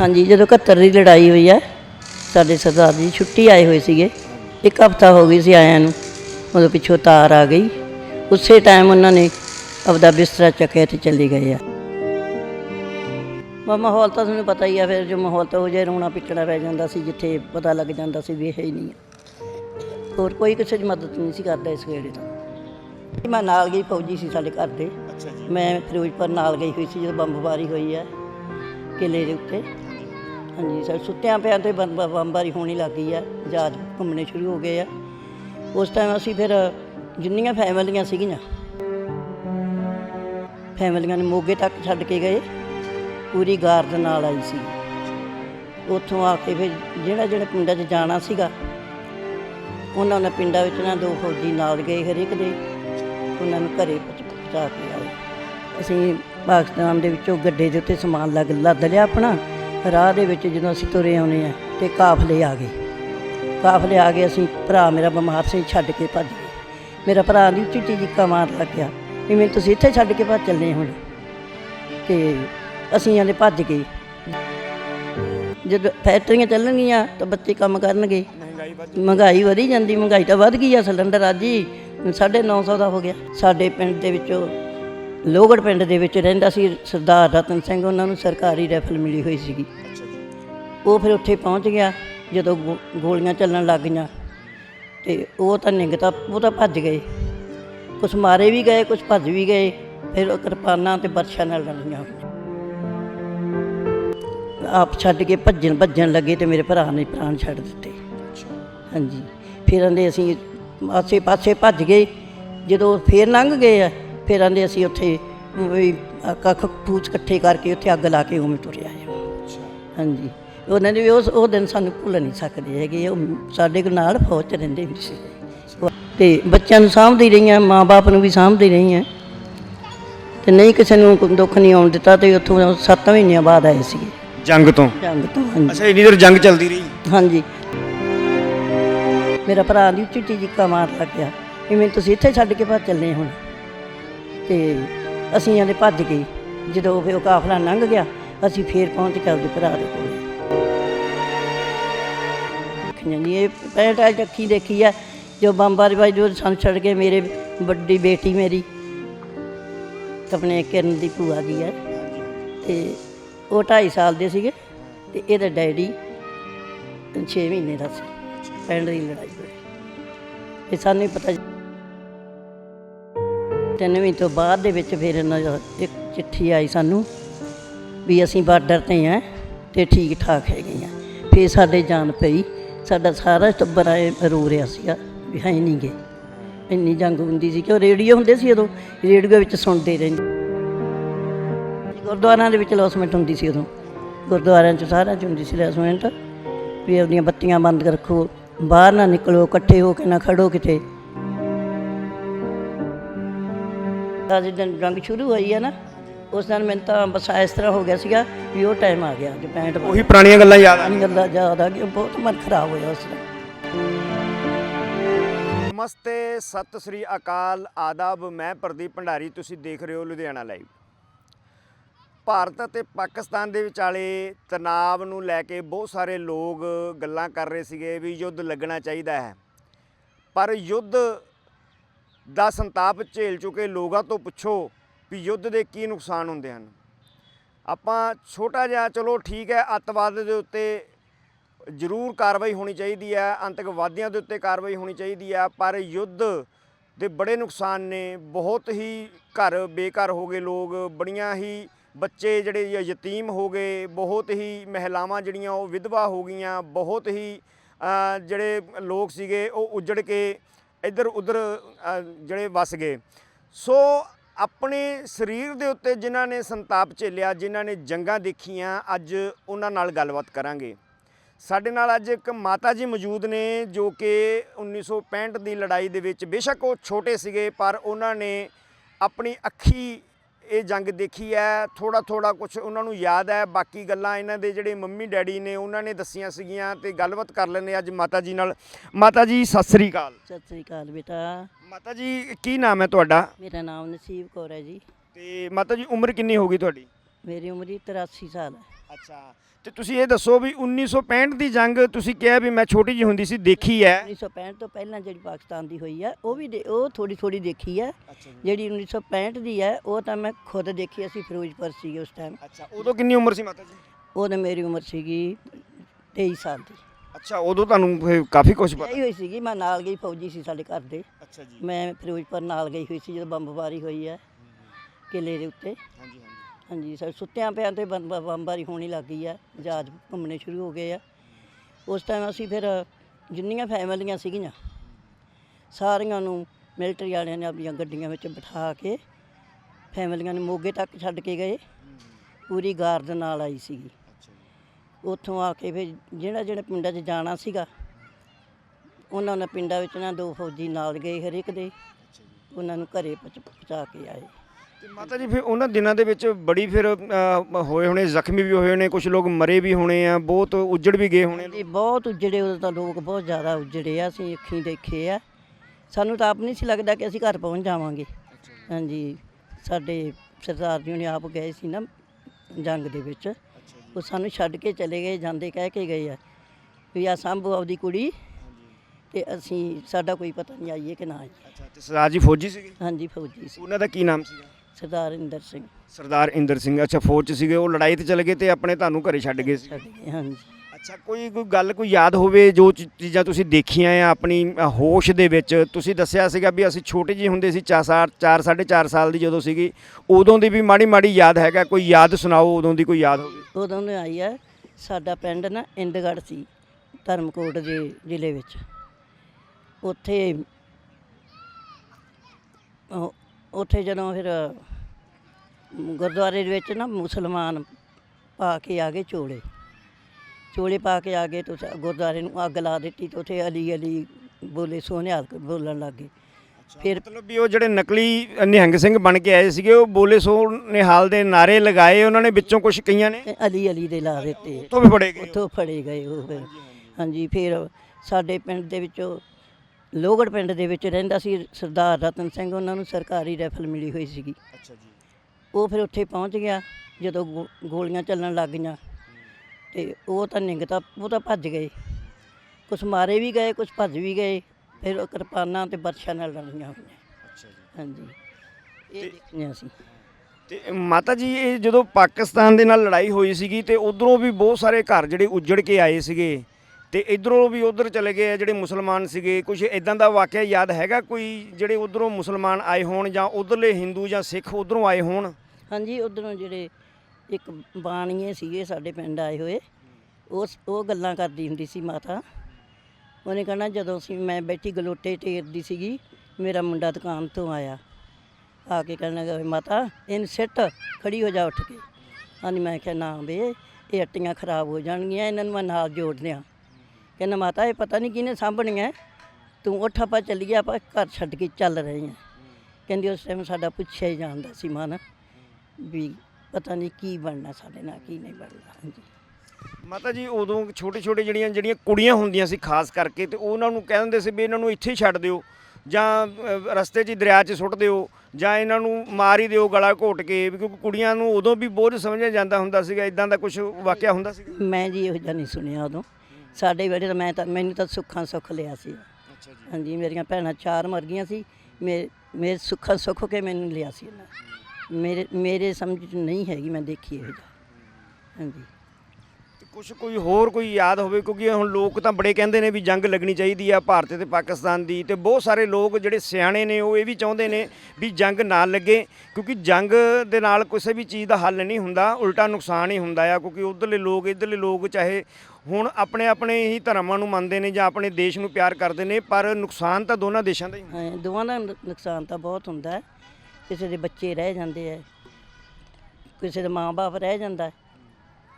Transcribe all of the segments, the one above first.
ਹਾਂਜੀ ਜਦੋਂ 71 ਦੀ ਲੜਾਈ ਹੋਈ ਹੈ ਸਾਡੇ ਸਰਦਾਰ ਜੀ ਛੁੱਟੀ ਆਏ ਹੋਏ ਸੀਗੇ। ਇੱਕ ਹਫਤਾ ਹੋ ਗਈ ਸੀ ਆਇਆਂ ਨੂੰ ਉਦੋਂ ਪਿੱਛੋਂ ਤਾਰ ਆ ਗਈ। ਉਸੇ ਟਾਈਮ ਉਹਨਾਂ ਨੇ ਆਪਦਾ ਬਿਸਤਰਾ ਚੱਕਿਆ ਤੇ ਚਲੇ ਗਏ ਆ। ਮ- ਮਾਹੌਲ ਤਾਂ ਤੁਹਾਨੂੰ ਪਤਾ ਹੀ ਆ ਫਿਰ ਜੋ ਮਾਹੌਲ ਤਾਂ ਉਹ ਜੇ ਰੋਣਾ ਪਿੱਟਣਾ ਪੈ ਜਾਂਦਾ ਸੀ ਜਿੱਥੇ ਪਤਾ ਲੱਗ ਜਾਂਦਾ ਸੀ ਵੀ ਇਹ ਹੀ ਨਹੀਂ। ਹੋਰ ਕੋਈ ਕਿਸੇ ਦੀ ਮਦਦ ਨਹੀਂ ਸੀ ਕਰਦਾ ਇਸ ਵੇਲੇ ਤਾਂ। ਮੈਂ ਨਾਲ ਗਈ ਫੌਜੀ ਸੀ ਸਾਡੇ ਘਰ ਦੇ। ਮੈਂ ਫਿਰੋਜ਼ਪੁਰ ਨਾਲ ਗਈ ਹੋਈ ਸੀ ਜਦੋਂ ਬੰਬਬਾਰੀ ਹੋਈ ਹੈ ਕਿਲੇ ਦੇ ਉੱਤੇ। ਹਾਂਜੀ, ਸਰ, ਸੁੱਤਿਆਂ ਪਿਆਂ ਤੇ ਬੰਬ- ਬੰਬਾਰੀ ਹੋਣੀ ਲੱਗ ਗਈ ਆ ਜਹਾਜ਼ ਘੁੰਮਣੇ ਸ਼ੁਰੂ ਹੋ ਗਏ ਆ। ਉਸ ਟਾਈਮ ਅਸੀਂ ਫਿਰ ਜਿੰਨੀਆਂ ਫੈਮਲੀਆਂ ਸੀਗੀਆਂ, ਫੈਮਲੀਆਂ ਨੇ ਮੋਗੇ ਤੱਕ ਛੱਡ ਕੇ ਗਏ, ਪੂਰੀ ਗਾਰ ਦੇ ਨਾਲ ਆਈ ਸੀ। ਉੱਥੋਂ ਆ ਕੇ ਫਿਰ ਜਿਹੜਾ ਜਿਹੜਾ ਪਿੰਡਾਂ 'ਚ ਜਾਣਾ ਸੀਗਾ, ਉਹਨਾਂ ਨੇ ਪਿੰਡਾਂ ਵਿੱਚ ਨਾ ਦੋ ਫੌਜੀ ਨਾਲ ਗਏ ਹਰੇਕ ਦੇ, ਉਹਨਾਂ ਨੂੰ ਘਰੇ ਪਹੁੰਚ- ਪਹੁੰਚਾ ਕੇ ਆਏ। ਅਸੀਂ ਪਾਕਿਸਤਾਨ ਦੇ ਵਿੱਚੋਂ ਗੱਡੇ ਦੇ ਉੱਤੇ ਸਮਾਨ ਲੱਗ, ਲੱਦ ਲਿਆ ਆਪਣਾ ਰਾਹ ਦੇ ਵਿੱਚ ਜਦੋਂ ਅਸੀਂ ਤੁਰੇ ਆਉਨੇ ਆ ਤੇ ਕਾਫਲੇ ਆ ਗਏ। ਕਾਫਲੇ ਆ ਗਏ ਅਸੀਂ ਭਰਾ ਮੇਰਾ ਬਿਮਾਰ ਸੀ ਛੱਡ ਕੇ ਭੱਜ ਗਏ। ਮੇਰਾ ਭਰਾ ਦੀ ਚਿੱਟੀ ਜਿੱਕਾ ਮਾਰ ਲੱਗਿਆ ਵੀ ਮੈਨੂੰ ਤੁਸੀਂ ਇੱਥੇ ਛੱਡ ਕੇ ਭੱਜ ਚੱਲੇ ਹੁਣ। ਤੇ ਅਸੀਂ ਆਲੇ ਭੱਜ ਗਏ। ਜਦ ਫੈਕਟਰੀਆਂ ਚੱਲਣਗੀਆਂ ਤਾਂ ਬੱਚੇ ਕੰਮ ਕਰਨਗੇ। ਮਹਿੰਗਾਈ ਵੱਧ ਮਹਿੰਗਾਈ ਵਧੀ ਜਾਂਦੀ ਮਹਿੰਗਾਈ ਤਾਂ ਵੱਧ ਗਈ ਆ ਸਿਲੰਡਰ ਅੱਜ ਹੀ। 950 ਦਾ ਹੋ ਗਿਆ। ਸਾਡੇ ਪਿੰਡ ਦੇ ਵਿੱਚੋਂ ਲੋਹਗੜ ਪਿੰਡ ਦੇ ਵਿੱਚ ਰਹਿੰਦਾ ਸੀ ਸਰਦਾਰ ਰਤਨ ਸਿੰਘ ਉਹਨਾਂ ਨੂੰ ਸਰਕਾਰੀ ਰਾਈਫਲ ਮਿਲੀ ਹੋਈ ਸੀਗੀ। ਉਹ ਫਿਰ ਉੱਥੇ ਪਹੁੰਚ ਗਿਆ ਜਦੋਂ ਗੋਲੀਆਂ ਚੱਲਣ ਲੱਗ ਗਈਆਂ ਤੇ ਉਹ ਤਾਂ ਨਿੰਗ ਤਾਂ ਉਹ ਤਾਂ ਭੱਜ ਗਏ। ਕੁਛ ਮਾਰੇ ਵੀ ਗਏ ਕੁਛ ਭੱਜ ਵੀ ਗਏ ਫਿਰ ਉਹ ਕਿਰਪਾਨਾਂ ਤੇ ਬਰਛਾ ਨਾਲ ਲੜੀਆਂ ਆਪ ਛੱਡ ਕੇ ਭੱਜਣ ਭੱਜਣ ਲੱਗੇ ਤੇ ਮੇਰੇ ਭਰਾ ਨੇ ਪ੍ਰਾਣ ਛੱਡ ਦਿੱਤੇ। ਹਾਂਜੀ। ਫਿਰ ਆਂਦੇ ਅਸੀਂ ਆਸੇ ਪਾਸੇ ਭੱਜ ਗਏ। ਜਦੋਂ ਫੇਰ ਲੰਘ ਗਏ ਆ ਫਿਰ ਆਂਦੇ ਅਸੀਂ ਉੱਥੇ ਵੀ ਕੱਖ ਪੂਚ ਇਕੱਠੇ ਕਰਕੇ ਉੱਥੇ ਅੱਗ ਲਾ ਕੇ ਉਵੇਂ ਤੁਰਿਆ ਆ ਹਾਂਜੀ। ਉਹਨਾਂ ਵੀ ਉਸ ਉਹ ਦਿਨ ਸਾਨੂੰ ਭੁੱਲ ਨਹੀਂ ਸਕਦੇ ਹੈਗੇ। ਉਹ ਸਾਡੇ ਨਾਲ ਫੌਜ 'ਚ ਰਹਿੰਦੇ ਵੀ ਸੀ। ਤੇ ਬੱਚਿਆਂ ਨੂੰ ਸਾਂਭਦੀ ਰਹੀਆਂ ਮਾਂ-ਬਾਪ ਨੂੰ ਵੀ ਸਾਂਭਦੀ ਰਹੀਆਂ। ਤੇ ਨਹੀਂ ਕਿਸੇ ਨੂੰ ਕੋਈ ਦੁੱਖ ਨਹੀਂ ਆਉਣ ਦਿੱਤਾ ਤੇ ਉੱਥੋਂ 7 ਮਹੀਨਿਆਂ ਬਾਅਦ ਆਏ ਸੀ। ਜੰਗ ਤੋਂ? ਜੰਗ ਤੋਂ ਹਾਂਜੀ। ਅੱਛਾ ਇੰਨੀ ਦੇਰ ਜੰਗ ਚੱਲਦੀ ਰਹੀ? ਹਾਂਜੀ। ਮੇਰਾ ਭਰਾ ਦੀ ਚਿੱਟੀ ਜਿੱਕਾ ਮਾਰ ਲੱਗ ਗਿਆ। ਵੀ ਮੈਨੂੰ ਤੁਸੀਂ ਇੱਥੇ ਛੱਡ ਕੇ ਭੱਜ ਚੱਲੇ ਹੁਣ। ਤੇ ਅਸੀਂ ਆਲੇ ਭੱਜ ਗਏ। ਜਦੋਂ ਫਿਰ ਉਹ ਕਾਫਲਾ ਲੰਘ ਗਿਆ, ਅਸੀਂ ਫੇਰ ਪਹੁੰਚ ਕੇ ਆਪਦੇ ਭਰਾ ਦੇ ਕੋਲ। ਦੇਖੀਆਂ ਇਹ ਪੈਂਟ ਆ ਚੱਕੀ ਦੇਖੀ ਆ, ਜੋ ਬੰਬਾਰੀ ਬਾਈ ਜੋ ਸਾਨੂੰ ਛੱਡ ਕੇ ਮੇਰੇ ਵੱਡੀ ਬੇਟੀ ਮੇਰੀ, ਆਪਣੇ ਕਿਰਨ ਦੀ ਭੂਆ ਦੀ ਹੈ ਤੇ ਉਹ 2.5 ਸਾਲ ਦੇ ਸੀਗੇ, ਤੇ ਇਹਦਾ ਡੈਡੀ 6 ਮਹੀਨੇ ਦਾ ਸੀ, ਪਿੰਡ ਦੀ ਲੜਾਈ ਹੋਈ। ਤੇ ਸਾਨੂੰ ਹੀ ਪਤਾ ਤਿੰਨਵੀਂ ਤੋਂ ਬਾਅਦ ਦੇ ਵਿੱਚ ਫਿਰ ਇਹਨਾਂ ਦਾ ਇੱਕ ਚਿੱਠੀ ਆਈ ਸਾਨੂੰ ਵੀ ਅਸੀਂ ਬਾਰਡਰ ਤੇ ਆ ਤੇ ਠੀਕ ਠਾਕ ਹੈਗੇ ਆ। ਫਿਰ ਸਾਡੇ ਜਾਨ ਪਈ, ਸਾਡਾ ਸਾਰਾ ਟੱਬਰ ਆਏ ਰੋ ਰਿਹਾ ਸੀਗਾ ਵੀ ਹੈ ਨਹੀਂ ਗਏ ਇੰਨੀ ਜੰਗ ਹੁੰਦੀ ਸੀ ਕਿ ਉਹ ਰੇਡੀਓ ਹੁੰਦੇ ਸੀ ਉਦੋਂ, ਰੇਡੀਓ ਵਿੱਚ ਸੁਣਦੇ ਰਹਿੰਦੇ। ਗੁਰਦੁਆਰਿਆਂ ਦੇ ਵਿੱਚ ਲੌਸਮੈਂਟ ਹੁੰਦੀ ਸੀ ਉਦੋਂ। ਗੁਰਦੁਆਰਿਆਂ 'ਚ ਸਾਰਿਆਂ 'ਚ ਹੁੰਦੀ ਸੀ ਲੌਸਮੈਂਟ। ਵੀ ਆਪਣੀਆਂ ਬੱਤੀਆਂ ਬੰਦ ਰੱਖੋ, ਬਾਹਰ ਨਾ ਨਿਕਲੋ, ਇਕੱਠੇ ਹੋ ਕੇ ਨਾ ਖੜੋ ਕਿਤੇ। ਅੱਜ ਦਿਨ ਜੰਗ ਸ਼ੁਰੂ ਹੋਈ ਹੈ ਨਾ ਉਸ ਦਿਨ ਮੈਨੂੰ ਤਾਂ ਬਸ ਇਸ ਤਰ੍ਹਾਂ ਹੋ ਗਿਆ ਸੀਗਾ ਵੀ ਉਹ ਟਾਈਮ ਆ ਗਿਆ ਜੋ ਪੈਂਟ ਉਹੀ ਪੁਰਾਣੀਆਂ ਗੱਲਾਂ ਯਾਦ ਆ ਗੱਲਾਂ ਯਾਦ ਆ ਗਈਆਂ ਬਹੁਤ ਮਨ ਖਰਾਬ ਹੋਇਆ ਉਸ ਦਿਨ। ਨਮਸਤੇ ਸਤਿ ਸ੍ਰੀ ਅਕਾਲ ਆਦਾਬ ਮੈਂ ਪ੍ਰਦੀਪ ਭੰਡਾਰੀ ਤੁਸੀਂ ਦੇਖ ਰਹੇ ਹੋ ਲੁਧਿਆਣਾ ਲਾਈਵ ਭਾਰਤ ਅਤੇ ਪਾਕਿਸਤਾਨ ਦੇ ਵਿਚਾਲੇ ਤਣਾਅ ਨੂੰ ਲੈ ਕੇ ਬਹੁਤ ਸਾਰੇ ਲੋਕ ਗੱਲਾਂ ਕਰ ਰਹੇ ਸੀਗੇ ਵੀ ਯੁੱਧ ਲੱਗਣਾ ਚਾਹੀਦਾ ਹੈ। ਪਰ ਯੁੱਧ ਦਾ ਸੰਤਾਪ ਝੇਲ ਚੁੱਕੇ ਲੋਕਾਂ ਤੋਂ ਪੁੱਛੋ ਵੀ ਯੁੱਧ ਦੇ ਕੀ ਨੁਕਸਾਨ ਹੁੰਦੇ ਹਨ। ਆਪਾਂ ਛੋਟਾ ਜਿਹਾ, ਚਲੋ ਠੀਕ ਹੈ, ਅੱਤਵਾਦ ਦੇ ਉੱਤੇ ਜ਼ਰੂਰ ਕਾਰਵਾਈ ਹੋਣੀ ਚਾਹੀਦੀ ਹੈ ਅੰਤਕਵਾਦੀਆਂ ਦੇ ਉੱਤੇ ਕਾਰਵਾਈ ਹੋਣੀ ਚਾਹੀਦੀ ਹੈ, ਪਰ ਯੁੱਧ ਦੇ ਬੜੇ ਨੁਕਸਾਨ ਨੇ। ਬਹੁਤ ਹੀ ਘਰ ਬੇਘਰ ਹੋ ਗਏ ਲੋਕ, ਬੜੀਆਂ ਹੀ ਬੱਚੇ ਜਿਹੜੇ ਯਤੀਮ ਹੋ ਗਏ, ਬਹੁਤ ਹੀ ਮਹਿਲਾਵਾਂ ਜਿਹੜੀਆਂ ਉਹ ਵਿਧਵਾ ਹੋ ਗਈਆਂ, ਬਹੁਤ ਹੀ ਜਿਹੜੇ ਲੋਕ ਸੀਗੇ ਉਹ ਉਜੜ ਕੇ ਇੱਧਰ ਉੱਧਰ ਜਿਹੜੇ ਵਸ ਗਏ। ਸੋ ਆਪਣੇ ਸਰੀਰ ਦੇ ਉੱਤੇ ਜਿਨ੍ਹਾਂ ਨੇ ਸੰਤਾਪ ਝੇਲਿਆ, ਜਿਨ੍ਹਾਂ ਨੇ ਜੰਗਾਂ ਦੇਖੀਆਂ, ਅੱਜ ਉਹਨਾਂ ਨਾਲ ਗੱਲਬਾਤ ਕਰਾਂਗੇ। ਸਾਡੇ ਨਾਲ ਅੱਜ ਇੱਕ ਮਾਤਾ ਜੀ ਮੌਜੂਦ ਨੇ, ਜੋ ਕਿ 1965 ਦੀ ਲੜਾਈ ਦੇ ਵਿੱਚ ਬੇਸ਼ੱਕ ਉਹ ਛੋਟੇ ਸੀਗੇ, ਪਰ ਉਹਨਾਂ ਨੇ ਆਪਣੀ ਅੱਖੀ ਇਹ ਜੰਗ ਦੇਖੀ ਹੈ ਥੋੜਾ ਥੋੜਾ ਕੁਝ ਉਹਨਾਂ ਨੂੰ ਯਾਦ ਹੈ। ਬਾਕੀ ਗੱਲਾਂ ਇਹਨਾਂ ਦੇ ਜਿਹੜੇ ਮੰਮੀ ਡੈਡੀ ਨੇ ਉਹਨਾਂ ਨੇ ਦੱਸੀਆਂ ਸੀਗੀਆਂ ਤੇ ਗੱਲਬਾਤ ਕਰ ਲੈਂਦੇ ਅੱਜ ਮਾਤਾ ਜੀ ਨਾਲ। ਮਾਤਾ ਜੀ ਸਤਿ ਸ੍ਰੀ ਅਕਾਲ। ਸਤਿ ਸ੍ਰੀ ਅਕਾਲ ਬੇਟਾ। ਮਾਤਾ ਜੀ ਕੀ ਨਾਮ ਹੈ ਤੁਹਾਡਾ? ਮੇਰਾ ਨਾਮ ਨਸੀਬ ਕੌਰ ਹੈ ਜੀ। ਤੇ ਮਾਤਾ ਜੀ ਉਮਰ ਕਿੰਨੀ ਹੋ ਗਈ ਤੁਹਾਡੀ? ਮੇਰੀ ਉਮਰ ਹੀ 83 ਸਾਲ ਹੈ। ਅੱਛਾ। ਤੇ ਤੁਸੀਂ ਇਹ ਦੱਸੋ ਵੀ 1965 ਦੀ ਜੰਗ ਤੁਸੀਂ ਕਿਹਾ ਵੀ ਮੈਂ ਛੋਟੀ ਜਿਹੀ ਹੁੰਦੀ ਸੀ ਦੇਖੀ ਹੈ। 1965 ਤੋਂ ਪਹਿਲਾਂ ਜਿਹੜੀ ਪਾਕਿਸਤਾਨ ਦੀ ਹੋਈ ਆ ਉਹ ਵੀ ਦੇ- ਉਹ ਥੋੜੀ ਥੋੜੀ ਦੇਖੀ ਅੱਛਾ ਜਿਹੜੀ 1965 ਦੀ ਹੈ ਉਹ ਤਾਂ ਮੈਂ ਖੁਦ ਦੇਖੀ ਅਸੀਂ ਫਿਰੋਜ਼ਪੁਰ ਸੀਗੇ ਉਸ ਟਾਈਮ ਅੱਛਾ ਉਦੋਂ ਕਿੰਨੀ ਉਮਰ ਸੀ ਮਾਤਾ ਜੀ? ਉਦੋਂ ਮੇਰੀ ਉਮਰ ਸੀਗੀ 23 ਸਾਲ ਦੀ। ਅੱਛਾ ਉਦੋਂ ਤੁਹਾਨੂੰ ਫਿਰ ਕਾਫੀ ਕੁਝ ਪਤਾ। ਗਈ ਹੋਈ ਸੀਗੀ ਮੈਂ ਨਾਲ ਗਈ ਫੌਜੀ ਸੀ ਸਾਡੇ ਘਰ ਦੇ। ਅੱਛਾ ਜੀ। ਮੈਂ ਫਿਰੋਜ਼ਪੁਰ ਨਾਲ ਗਈ ਹੋਈ ਸੀ ਜਦੋਂ ਬੰਬਬਾਰੀ ਹੋਈ ਹੈ। ਕਿਲੇ ਦੇ ਉੱਤੇ। ਹਾਂਜੀ ਹਾਂਜੀ। ਹਾਂਜੀ ਸਰ ਸੁੱਤਿਆਂ ਪਿਆਂ ਤੇ ਬੰਬ- ਬੰਬਾਰੀ ਹੋਣੀ ਲੱਗ ਗਈ ਹੈ ਜਹਾਜ਼ ਘੁੰਮਣੇ ਸ਼ੁਰੂ ਹੋ ਗਏ ਆ। ਉਸ ਟਾਈਮ ਅਸੀਂ ਫਿਰ ਜਿੰਨੀਆਂ ਫੈਮਲੀਆਂ ਸੀਗੀਆਂ ਸਾਰੀਆਂ ਨੂੰ ਮਿਲਟਰੀ ਵਾਲਿਆਂ ਨੇ ਆਪਣੀਆਂ ਗੱਡੀਆਂ ਵਿੱਚ ਬਿਠਾ ਕੇ ਫੈਮਲੀਆਂ ਨੂੰ ਮੋਗੇ ਤੱਕ ਛੱਡ ਕੇ ਗਏ। ਪੂਰੀ ਗਾਰਡ ਨਾਲ ਆਈ ਸੀਗੀ। ਅੱਛਾ ਜੀ। ਉੱਥੋਂ ਆ ਕੇ ਫਿਰ ਜਿਹੜਾ ਜਿਹੜਾ ਪਿੰਡਾਂ 'ਚ ਜਾਣਾ ਸੀਗਾ ਉਹਨਾਂ ਨੇ ਪਿੰਡਾਂ ਵਿੱਚ ਨਾ ਦੋ ਫੌਜੀ ਨਾਲ ਗਏ ਹਰੇਕ ਦੇ। ਅੱਛਾ ਜੀ। ਉਹਨਾਂ ਨੂੰ ਘਰੇ ਪਹੁੰਚ- ਪਹੁੰਚਾ ਕੇ ਆਏ। ਤੇ ਮਾਤਾ ਜੀ ਫਿਰ ਉਹਨਾਂ ਦਿਨਾਂ ਦੇ ਵਿੱਚ ਬੜੀ ਫਿਰ ਅ, ਹੋਏ ਹੋਣੇ ਜ਼ਖਮੀ ਵੀ ਹੋਏ ਹੋਣੇ ਕੁਝ ਲੋਕ ਮਰੇ ਵੀ ਹੋਣੇ ਆ ਬਹੁਤ ਉੱਜੜ ਵੀ ਗਏ ਹੋਣੇ ਜੀ ਬਹੁਤ ਉਜੜੇ ਉਦੋਂ ਤਾਂ ਲੋਕ ਬਹੁਤ ਜ਼ਿਆਦਾ ਉਜੜੇ ਆ ਅਸੀਂ ਅੱਖੀਂ ਦੇਖੇ ਆ। ਸਾਨੂੰ ਤਾਂ ਆਪ ਨਹੀਂ ਸੀ ਲੱਗਦਾ ਕਿ ਅਸੀਂ ਘਰ ਪਹੁੰਚ ਜਾਵਾਂਗੇ। ਹਾਂਜੀ ਸਾਡੇ ਸਰਦਾਰ ਜੀ ਨੇ ਆਪ ਗਏ ਸੀ ਨਾ ਜੰਗ ਦੇ ਵਿੱਚ। ਉਹ ਸਾਨੂੰ ਛੱਡ ਕੇ ਚਲੇ ਗਏ ਜਾਂਦੇ ਕਹਿ ਕੇ ਗਏ ਆ ਵੀ ਆ ਸੰਭੂ ਆਪਦੀ ਕੁੜੀ ਤੇ ਅਸੀਂ ਸਾਡਾ ਕੋਈ ਪਤਾ ਨਹੀਂ ਆਈਏ ਕਿ ਨਾ ਆਈਏ। ਅੱਛਾ ਤੇ ਸਰਦਾਰ ਜੀ ਫੌਜੀ ਸੀਗੇ? ਹਾਂਜੀ ਫੌਜੀ ਸੀ। ਉਹਨਾਂ ਦਾ ਕੀ ਨਾਮ ਸੀਗਾ? ਸਰਦਾਰ ਇੰਦਰ ਸਿੰਘ। ਸਰਦਾਰ ਇੰਦਰ ਸਿੰਘ ਅੱਛਾ ਫੌਜ 'ਚ ਸੀਗੇ ਉਹ ਲੜਾਈ ਤੇ ਚਲੇ ਗਏ ਤੇ ਆਪਣੇ ਤੁਹਾਨੂੰ ਘਰੇ ਛੱਡ ਗਏ ਸੀ? ਹਾਂਜੀ। ਅੱਛਾ ਕੋਈ ਕੋਈ ਗੱਲ ਕੋਈ ਯਾਦ ਹੋਵੇ ਜੋ ਚੀ- ਚੀਜ਼ਾਂ ਤੁਸੀਂ ਦੇਖੀਆਂ ਆ ਆਪਣੀ ਅ, ਹੋਸ਼ ਦੇ ਵਿੱਚ? ਤੁਸੀਂ ਦੱਸਿਆ ਸੀਗਾ ਵੀ ਅਸੀਂ ਛੋਟੇ ਜਿਹੇ ਹੁੰਦੇ ਸੀ 4 4 4.5 ਸਾਲ ਦੀ ਜਦੋਂ ਸੀਗੀ ਉਦੋਂ ਦੀ ਵੀ ਮਾੜੀ ਮਾੜੀ ਯਾਦ ਹੈਗਾ ਕੋਈ ਯਾਦ ਸੁਣਾਓ ਉਦੋਂ ਦੀ ਕੋਈ ਯਾਦ ਹੋਵੇ? ਉਦੋਂ ਦੇ ਆਈ ਆ ਸਾਡਾ ਪਿੰਡ ਨਾ ਇੰਦਗੜ੍ਹ ਸੀ ਧਰਮਕੋਟ ਦੇ ਜ਼ਿਲ੍ਹੇ ਵਿੱਚ। ਉੱਥੇ ਉਹ- ਉੱਥੇ ਜਦੋਂ ਫਿਰ ਗੁਰਦੁਆਰੇ ਦੇ ਵਿੱਚ ਨਾ ਮੁਸਲਮਾਨ ਪਾ ਕੇ ਆ ਗਏ ਚੋਲੇ। ਚੋਲੇ ਪਾ ਕੇ ਆ ਗਏ ਤਾਂ ਉੱਥੇ ਗੁਰਦੁਆਰੇ ਨੂੰ ਅੱਗ ਲਾ ਦਿੱਤੀ ਤੇ ਉੱਥੇ ਅਲੀ ਅਲੀ ਬੋਲੇ ਸੋਹਣਿਆਲ ਬੋਲਣ ਲੱਗ ਗਏ। ਫਿਰ ਮਤਲਬ ਵੀ ਉਹ ਜਿਹੜੇ ਨਕਲੀ ਨਿਹੰਗ ਸਿੰਘ ਬਣ ਕੇ ਆਏ ਸੀਗੇ ਉਹ ਬੋਲੇ ਸੋ ਨਿਹਾਲ ਦੇ ਨਾਰੇ ਲਗਾਏ ਉਹਨਾਂ ਨੇ ਵਿੱਚੋਂ ਕੁਝ ਕਈਆਂ ਨੇ? ਅਲੀ ਅਲੀ ਦੇ ਲਾ ਦਿੱਤੇ। ਉੱਥੋਂ ਵੀ ਫੜੇ ਗਏ? ਉੱਥੋਂ ਫੜੇ ਗਏ ਉਹ ਫਿਰ। ਹਾਂਜੀ ਫਿਰ ਸਾਡੇ ਪਿੰਡ ਦੇ ਵਿੱਚੋਂ ਲੋਗੜ ਪਿੰਡ ਦੇ ਵਿੱਚ ਰਹਿੰਦਾ ਸੀ ਸਰਦਾਰ ਰਤਨ ਸਿੰਘ ਉਹਨਾਂ ਨੂੰ ਸਰਕਾਰੀ ਰਾਈਫਲ ਮਿਲੀ ਹੋਈ ਸੀਗੀ। ਅੱਛਾ ਜੀ। ਉਹ ਫਿਰ ਉੱਥੇ ਪਹੁੰਚ ਗਿਆ ਜਦੋਂ ਗੋ- ਗੋਲੀਆਂ ਚੱਲਣ ਲੱਗ ਗਈਆਂ। ਤੇ ਉਹ ਤਾਂ ਨਿੰਗ ਤਾਂ ਉਹ ਤਾਂ ਭੱਜ ਗਏ। ਕੁਛ ਮਾਰੇ ਵੀ ਗਏ ਕੁਛ ਭੱਜ ਵੀ ਗਏ। ਫਿਰ ਉਹ ਕਿਰਪਾਨਾਂ ਤੇ ਬਰਛਾ ਨਾਲ ਲੜੀਆਂ ਹੋਈਆਂ। ਅੱਛਾ ਜੀ। ਹਾਂਜੀ। ਇਹ ਦੇਖੀਆਂ ਸੀ ਤੇ ਮਾਤਾ ਜੀ ਇਹ ਜਦੋਂ ਪਾਕਿਸਤਾਨ ਦੇ ਨਾਲ ਲੜਾਈ ਹੋਈ ਸੀਗੀ ਤੇ ਉਧਰੋਂ ਵੀ ਬਹੁਤ ਸਾਰੇ ਘਰ ਜਿਹੜੇ ਉੱਜੜ ਕੇ ਆਏ ਸੀਗੇ। ਤੇ ਇਧਰੋਂ ਵੀ ਉਧਰ ਚਲੇ ਗਏ ਆ ਜਿਹੜੇ ਮੁਸਲਮਾਨ ਸੀਗੇ। ਕੁਝ ਇਦਾਂ ਦਾ ਵਾਕਿਆ ਯਾਦ ਹੈਗਾ ਕੋਈ ਜਿਹੜੇ ਉਧਰੋਂ ਮੁਸਲਮਾਨ ਆਏ ਹੋਣ ਜਾਂ ਉਧਰਲੇ ਹਿੰਦੂ ਜਾਂ ਸਿੱਖ ਉਧਰੋਂ ਆਏ ਹੋਣ? ਹਾਂਜੀ, ਉਧਰੋਂ ਜਿਹੜੇ ਇੱਕ ਬਾਣੀਏ ਸੀਗੇ ਸਾਡੇ ਪਿੰਡ ਆਏ ਹੋਏ ਉਸ ਉਹ ਗੱਲਾਂ ਕਰਦੀ ਹੁੰਦੀ ਸੀ ਮਾਤਾ। ਉਹਨੇ ਕਹਿਣਾ ਜਦੋਂ ਅਸੀਂ, ਮੈਂ ਬੈਠੀ ਗਲੋਟੇ ਟੇਰਦੀ ਸੀਗੀ, ਮੇਰਾ ਮੁੰਡਾ ਦੁਕਾਨ ਤੋਂ ਆਇਆ। ਆ ਕੇ ਕਹਿਣ ਲੱਗਾ ਮਾਤਾ, ਇਹਨੂੰ ਸਿੱਟ, ਖੜੀ ਹੋ ਜਾ ਉੱਠ ਕੇ। ਹਾਂਜੀ, ਮੈਂ ਕਿਹਾ ਨਾ ਬੇ, ਇਹ ਹੱਟੀਆਂ ਖਰਾਬ ਹੋ ਜਾਣਗੀਆਂ, ਇਹਨਾਂ ਨੂੰ ਮੈਂ ਨਾਲ ਜੋੜ ਦਿਆਂ। ਕਹਿੰਦਾ ਮਾਤਾ ਇਹ ਪਤਾ ਨਹੀਂ ਕਿਹਨੇ ਸਾਂਭਣੀਆਂ ਤੂੰ ਉੱਠ ਆਪਾਂ ਚੱਲੀਏ ਆਪਾਂ ਘਰ ਛੱਡ ਕੇ ਚੱਲ ਰਹੇ ਹਾਂ ਕਹਿੰਦੀ ਉਸ ਟਾਈਮ ਸਾਡਾ ਪੁੱਛਿਆ ਹੀ ਜਾਂਦਾ ਸੀ ਮਨ ਵੀ ਪਤਾ ਨਹੀਂ ਕੀ ਬਣਨਾ ਸਾਡੇ ਨਾਲ ਕੀ ਨਹੀਂ ਬਣਨਾ ਹਾਂਜੀ। ਮਾਤਾ ਜੀ ਉਦੋਂ ਛੋਟੇ ਛੋਟੇ ਜਿਹੜੀਆਂ ਜਿਹੜੀਆਂ ਕੁੜੀਆਂ ਹੁੰਦੀਆਂ ਸੀ ਖਾਸ ਕਰਕੇ ਤੇ ਉਹਨਾਂ ਨੂੰ ਕਹਿ ਦਿੰਦੇ ਸੀ ਵੀ ਇਹਨਾਂ ਨੂੰ ਇੱਥੇ ਹੀ ਛੱਡ ਦਿਓ ਜਾਂ ਰਸਤੇ 'ਚ ਦਰਿਆ 'ਚ ਸੁੱਟ ਦਿਓ ਜਾਂ ਇਹਨਾਂ ਨੂੰ ਮਾਰ ਹੀ ਦਿਓ ਗਲਾ ਘੋਟ ਕੇ ਵੀ ਕਿਉਂਕਿ ਕੁੜੀਆਂ ਨੂੰ ਉਦੋਂ ਵੀ ਬੋਝ ਸਮਝਿਆ ਜਾਂਦਾ ਹੁੰਦਾ ਸੀਗਾ ਇਦਾਂ ਦਾ ਕੁਝ ਵਾਕਿਆ ਹੁੰਦਾ ਸੀਗਾ? ਮੈਂ ਜੀ ਇਹੋ ਜਿਹਾ ਨਹੀਂ ਸੁਣਿਆ ਉਦੋਂ। ਸਾਡੇ ਵੇਲੇ ਤਾਂ ਮੈਂ ਤਾਂ ਮੈਨੂੰ ਤਾਂ ਸੁੱਖਾਂ ਸੁੱਖ ਲਿਆ ਸੀ। ਅੱਛਾ ਜੀ। ਹਾਂਜੀ ਮੇਰੀਆਂ ਭੈਣਾਂ ਚਾਰ ਮਰ ਗਈਆਂ ਸੀ। ਮੇ ਮੇਰੇ ਸੁੱਖਾਂ ਸੁੱਖ ਕੇ ਮੈਨੂੰ ਲਿਆ ਸੀ ਇਹਨਾਂ। ਮੇਰੇ ਮੇਰੇ ਸਮਝ 'ਚ ਨਹੀਂ ਹੈਗੀ ਮੈਂ ਦੇਖੀ ਇਹੋ ਜਿਹਾ ਹਾਂਜੀ। ਕੁਝ ਕੋਈ ਹੋਰ ਕੋਈ ਯਾਦ ਹੋਵੇ? ਕਿਉਂਕਿ ਹੁਣ ਲੋਕ ਤਾਂ ਬੜੇ ਕਹਿੰਦੇ ਨੇ ਵੀ ਜੰਗ ਲੱਗਣੀ ਚਾਹੀਦੀ ਆ ਭਾਰਤ ਤੇ ਪਾਕਿਸਤਾਨ ਦੀ। ਤੇ ਬਹੁਤ ਸਾਰੇ ਲੋਕ ਜਿਹੜੇ ਸਿਆਣੇ ਨੇ ਉਹ ਇਹ ਵੀ ਚਾਹੁੰਦੇ ਨੇ ਵੀ ਜੰਗ ਨਾ ਲੱਗੇ। ਕਿਉਂਕਿ ਜੰਗ ਦੇ ਨਾਲ ਕਿਸੇ ਵੀ ਚੀਜ਼ ਦਾ ਹੱਲ ਨਹੀਂ ਹੁੰਦਾ ਉਲਟਾ ਨੁਕਸਾਨ ਹੀ ਹੁੰਦਾ ਆ। ਕਿਉਂਕਿ ਉਧਰਲੇ ਲੋਕ ਇਧਰਲੇ ਲੋਕ ਚਾਹੇ ਹੁਣ ਆਪਣੇ ਆਪਣੇ ਹੀ ਧਰਮਾਂ ਨੂੰ ਮੰਨਦੇ ਨੇ ਜਾਂ ਆਪਣੇ ਦੇਸ਼ ਨੂੰ ਪਿਆਰ ਕਰਦੇ ਨੇ ਪਰ ਨੁਕਸਾਨ ਤਾਂ ਦੋਨਾਂ ਦੇਸ਼ਾਂ ਦਾ ਹੀ ਹੁੰਦਾ। ਹਾਂ, ਦੋਵਾਂ ਦਾ ਨੁ- ਨੁਕਸਾਨ ਤਾਂ ਬਹੁਤ ਹੁੰਦਾ ਹੈ। ਕਿਸੇ ਦੇ ਬੱਚੇ ਰਹਿ ਜਾਂਦੇ ਹੈ ਕਿਸੇ ਦਾ ਮਾਂ-ਬਾਪ ਰਹਿ ਜਾਂਦਾ ਹੈ।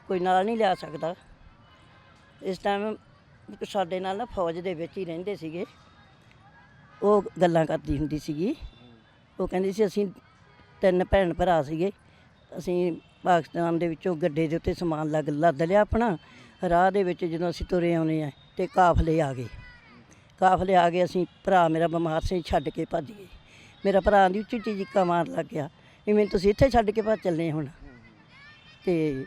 ਕੋਈ ਨਾਲ ਨਹੀਂ ਲਿਆ ਸਕਦਾ। ਇਸ ਟਾਈਮ ਸਾਡੇ ਨਾਲ ਨਾ ਫੌਜ ਦੇ ਵਿੱਚ ਹੀ ਰਹਿੰਦੇ ਸੀਗੇ। ਉਹ ਗੱਲਾਂ ਕਰਦੀ ਹੁੰਦੀ ਸੀਗੀ। ਉਹ ਕਹਿੰਦੀ ਸੀ ਅਸੀਂ ਤਿੰਨ ਭੈਣ ਭਰਾ ਸੀਗੇ। ਅਸੀਂ ਪਾਕਿਸਤਾਨ ਦੇ ਵਿੱਚੋਂ ਗੱਡੇ ਦੇ ਉੱਤੇ ਸਮਾਨ ਲੱਗ ਲੱਦ ਲਿਆ ਆਪਣਾ, ਰਾਹ ਦੇ ਵਿੱਚ ਜਦੋਂ ਅਸੀਂ ਤੁਰੇ ਆਉਨੇ ਆ ਤੇ ਕਾਫਲੇ ਆ ਗਏ। ਕਾਫਲੇ ਆ ਗਏ, ਅਸੀਂ ਭਰਾ ਮੇਰਾ ਬਿਮਾਰ ਸੀ ਛੱਡ ਕੇ ਭੱਜ ਗਏ। ਮੇਰਾ ਭਰਾ ਦੀ ਉੱਚੀ ਉੱਚੀ ਚੀਕਾਂ ਮਾਰ ਲੱਗ ਗਿਆ, ਵੀ ਮੈਨੂੰ ਤੁਸੀਂ ਇੱਥੇ ਛੱਡ ਕੇ ਭੱਜ ਚੱਲੇ ਹੁਣ। ਤੇ